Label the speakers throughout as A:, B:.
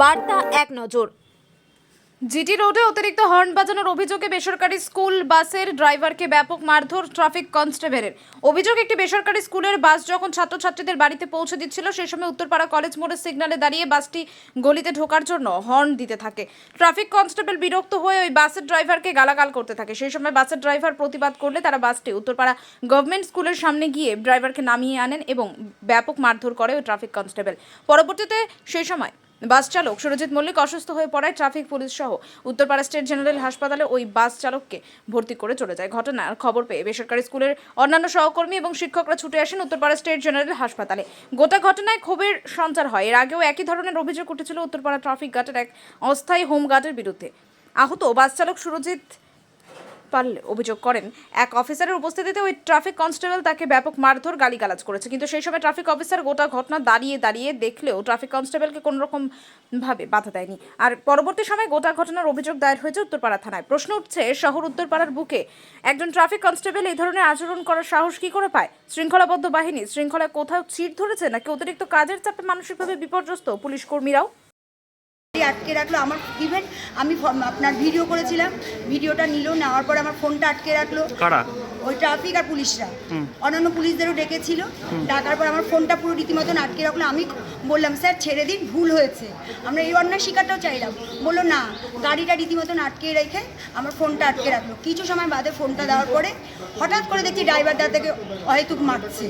A: বার্তা এক নজর।
B: জিটি রোডে অতিরিক্ত হর্ন বাজানোর অভিযোগে বেসরকারি স্কুল বাসের ড্রাইভারকে ব্যাপক মারধর ট্রাফিক কনস্টেবলের। অভিযোগ, একটি বেসরকারি স্কুলের বাস যখন ছাত্রছাত্রীদের বাড়িতে পৌঁছে দিচ্ছিল, সেই সময় উত্তরপাড়া কলেজ মোড়ের সিগন্যালে দাঁড়িয়ে বাসটি গলিতে ঢোকার জন্য হর্ন দিতে থাকে। ট্রাফিক কনস্টেবল বিরক্ত হয়ে ওই বাসের ড্রাইভারকে গালাগাল করতে থাকে। সেই সময় বাসের ড্রাইভার প্রতিবাদ করলে তারা বাসটি উত্তরপাড়া গভর্নমেন্ট স্কুলের সামনে গিয়ে ড্রাইভারকে নামিয়ে আনেন এবং ব্যাপক মারধর করে ওই ট্রাফিক কনস্টেবল। পরবর্তীতে সেই সময় বাস চালক সুরজিৎ মল্লিক অসুস্থ হয়ে পড়ায় ট্রাফিক পুলিশ সহ উত্তরপাড়া স্টেট জেনারেল হাসপাতালে ওই বাস চালককে ভর্তি করে চলে যায়। ঘটনার খবর পেয়ে বেসরকারি স্কুলের অন্যান্য সহকর্মী এবং শিক্ষকরা ছুটে আসেন উত্তরপাড়া স্টেট জেনারেল হাসপাতালে। গোটা ঘটনায় ক্ষোভের সঞ্চার হয়। এর আগেও একই ধরনের অভিযোগ উঠেছিল উত্তরপাড়া ট্রাফিক গার্ডের এক অস্থায়ী হোম গার্ডের বিরুদ্ধে। আহত বাস চালক সুরজিৎ পাল অভিযোগ করেন। এক অফিসারের উপস্থিতিতে ওই ট্রাফিক কনস্টেবল তাকে ব্যাপক মারধর গালিগালাজ করেছে। কিন্তু সেই সময় ট্রাফিক অফিসার গোটা ঘটনা দাঁড়িয়ে দাঁড়িয়ে দেখলেও ট্রাফিক কনস্টেবলকে কোনো রকম ভাবে বাধা দেয়নি। আর পরবর্তী সময় গোটা ঘটনার অভিযোগ দায়ের হয়েছে উত্তরপাড়া থানায়। প্রশ্ন উঠছে, শহর উত্তরপাড়ার বুকে একজন ট্রাফিক কনস্টেবল এই ধরনের আচরণ করার সাহস কি করে পায়? শৃঙ্খলাবদ্ধ বাহিনী শৃঙ্খলা কোথাও চির ধরেছে নাকি অতিরিক্ত কাজের চাপে মানসিকভাবে বিপর্যস্ত পুলিশ কর্মীরাও?
C: আটকে রাখল। আমার ইভেন আমি আপনার ভিডিও করেছিলাম ভিডিওটা নিল নেওয়ার পরে আমার ফোনটা আটকে রাখল।
D: কারা?
C: ওই ট্রাফিক আর পুলিশরা। অন্যান্য পুলিশদেরও ডেকেছিল। ডাকার পর আমার ফোনটা পুরো রীতিমতন আটকে রাখল। আমি বললাম স্যার ছেড়ে দিন ভুল হয়েছে। আমরা এই অন্যায় শিকারটাও চাইলাম। বলল না গাড়িটা রীতিমতন আটকে রেখে আমার ফোনটা আটকে রাখল। কিছু সময় বাদে ফোনটা দেওয়ার পরে হঠাৎ করে দেখছি ড্রাইভার দাদাকে অহেতুক মারছে।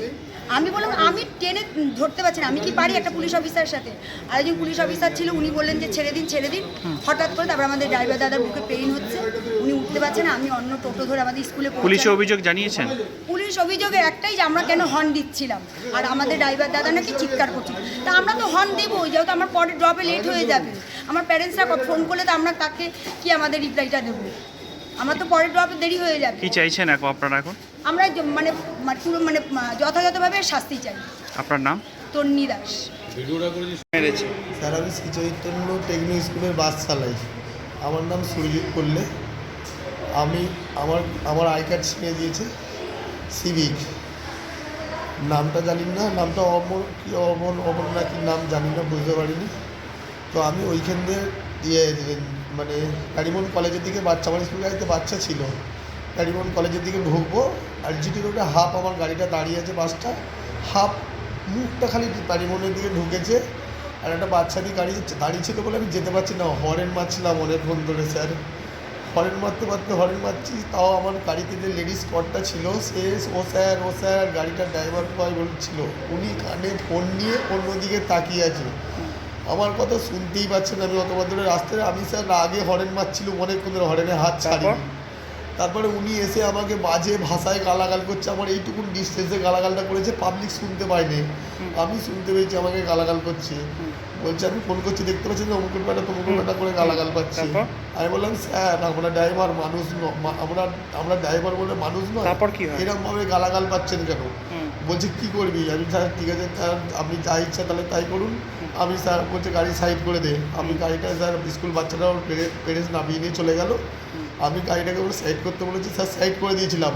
C: আমি বললাম আমি টেনে ধরতে পারছি না। আমি কি পারি একটা পুলিশ অফিসারের সাথে? আর একজন পুলিশ অফিসার ছিল উনি বললেন যে ছেড়ে দিন ছেড়ে দিন। হঠাৎ করে তারপর আমাদের ড্রাইভার দাদার বুকে পেইন হচ্ছে। উনি উঠতে পারছেন না আমি অন্য টোটো ধরে আমাদের স্কুলে।
D: পুলিশে অভিযোগ জানিয়েছেন?
C: পুলিশ অভিযোগে একটাই যে আমরা কেন হর্ন দিচ্ছিলাম? আর আমাদের ড্রাইভার দাদা নাকি চিৎকার করছিল। তা আমরা তো হর্ন দেবো যেহেতু আমার পরে ড্রপে লেট হয়ে যাবে। আমার প্যারেন্টসরা ফোন করলে তো আমরা তাকে কি আমাদের রিপ্লাইটা দেবো? আমার তো পরের ড্রপে দেরি হয়ে যাবে।
D: কি চাইছেন এখন আপনারা এখন?
C: আমরা য- মানে পুরো মানে যথাযথভাবে শাস্তি চাই।
D: আপনার নাম?
C: তন্নি দাস।
D: মেরেছে।
E: স্যার আমি শ্রী চৈতন্য টেকনিক স্কুলের বাস চালাই। আমার নাম সুরজিৎ পল্লে। আমি আমার আমার আই কার্ড ছিনিয়ে দিয়েছে সিভিক। নামটা জানি না নামটা অমর কি অমর অমর না কি নাম জানি না বুঝতে পারিনি। তো আমি ওইখান দিয়ে ইয়ে মানে কারিমন কলেজের দিকে বাচ্চা আমার স্কুল গাড়িতে বাচ্চা ছিল। কারিমন কলেজের দিকে ঢুকবো আর জিটি রোডে হাফ আমার গাড়িটা দাঁড়িয়ে আছে বাসটা হাফ মুখটা খালি কারিমনের দিকে ঢুকেছে। আর একটা বাচ্চা দিয়ে গাড়ি দাঁড়িয়ে ছিল বলে আমি যেতে পারছি না হরেন মারছিলাম অনেকক্ষণ ধরে স্যার হরেন মারতে মারতে হরেন মারছি, তাও আমার গাড়িতে যে লেডিস স্কটটা ছিল, সে ও স্যার ও স্যার গাড়িটার ড্রাইভার বয় বলছিল, উনি কানে ফোন নিয়ে অন্যদিকে তাকিয়ে আছে। আমার কথা শুনতেই পাচ্ছেন আমি অতবার ধরে রাস্তায় আমি স্যার আগে হরেন মারছিল অনেকক্ষণ ধরে হরেনে হাত ছাড়ি
D: তারপরে
E: উনি এসে আমাকে বাজে ভাষায় গালাগাল করছে আমার এইটুকুন ডিস্টেন্সে গালাগালটা করেছে পাবলিক শুনতে পায়নি। আমি শুনতে পেয়েছি আমাকে গালাগাল করছে। বলছে আমি ফোন করছি দেখতে পাচ্ছি না অমুকুর বেটা তমুকুর বেটা করে গালাগাল পাচ্ছি আমি বললাম স্যার আমরা ড্রাইভার মানুষ ন- আমরা আমরা ড্রাইভার বলে মানুষ নয়।
D: তারপর কি হয়?
E: এরকম ভাবে গালাগাল পাচ্ছেন কেন। বলছে কি করবি? আমি স্যার ঠিক আছে স্যার আপনি যা ইচ্ছা তাহলে তাই করুন। আমি স্যার বলছে গাড়ি সাইড করে দে। আমি গাড়িটা স্যার স্কুল বাচ্চারাও পেরেন্টস নামিয়ে নিয়ে চলে গেল। আমি গাড়িটাকে ওর সাইড করতে বলেছি স্যার সাইড করে দিয়েছিলাম।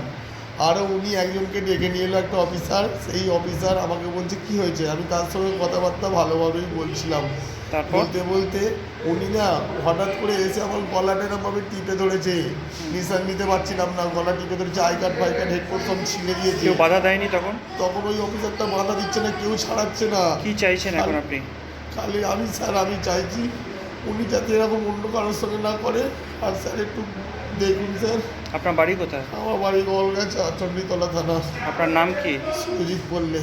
E: আরও উনি একজনকে ডেকে নিয়ে এলো একটা অফিসার। সেই অফিসার আমাকে বলছে কি হয়েছে? আমি তার সঙ্গে কথাবার্তা ভালোভাবেই বলছিলাম। বলতে বলতে উনি না হঠাৎ করে এসে আমার গলাটা এরকমভাবে টিপে ধরেছে। নিশান নিতে পারছিলাম না গলা টিপে ধরেছে। আই কার্ড ফাই কার্ড হেডফোন সব ছিঁড়ে দিয়েছে।
D: বাধা দেয়নি তখন?
E: তখন ওই অফিসারটা বাধা দিচ্ছে না কেউ ছাড়াচ্ছে না।
D: কি চাইছেন এখন আপনি?
E: খালি আমি স্যার আমি চাইছি উনি যাতে এরকম অন্য কারোর সঙ্গে না করে। আর স্যার একটু দেখুন স্যার।
D: আপনার বাড়ি কোথায়?
E: আমার বাড়ি গলগাছা চণ্ডীতলা থানা।
D: আপনার নাম কি?
E: সুজিত বললে।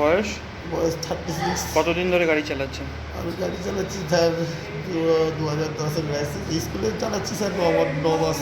D: বয়স?
E: বয়স থার্টি সিক্স
D: কতদিন ধরে গাড়ি চালাচ্ছেন?
E: আমি গাড়ি চালাচ্ছি স্যার দু হাজার দশের লাইসেন্স স্কুলে চালাচ্ছি স্যার ন ন মাস।